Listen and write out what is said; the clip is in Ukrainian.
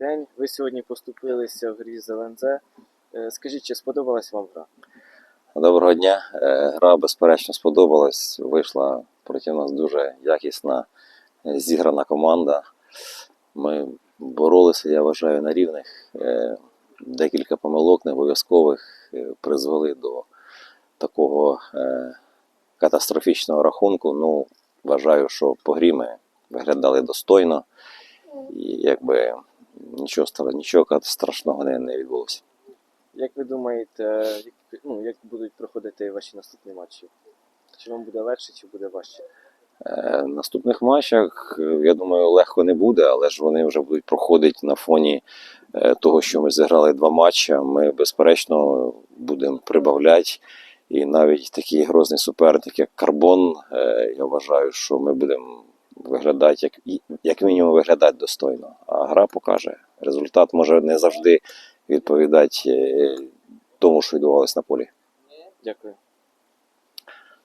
день. Ви сьогодні поступилися в грі з Е, Скажіть, чи сподобалась вам гра? Доброго дня. Е, Гра безперечно сподобалась. Вийшла проти нас дуже якісна, е, зіграна команда. Ми боролися, я вважаю, на рівних. Декілька помилок необов'язкових е, призвели до такого катастрофічного рахунку. Ну, вважаю, що по грі виглядали достойно і якби нічого, нічого страшного не, не відбулося. Як ви думаєте, як, ну, як будуть проходити ваші наступні матчі? Чи вам буде легше, чи буде важче? Е, наступних матчах, е, я думаю, легко не буде, але ж вони вже будуть проходити на фоні е, того, що ми зіграли два матчі. Ми, безперечно, будемо прибавляти. І навіть такий грозний суперник, як Карбон, е, я вважаю, що ми будемо виглядати, як, як мінімум, виглядати достойно. А гра покаже. Результат може не завжди відповідати е, тому, що відбувалось на полі. Дякую.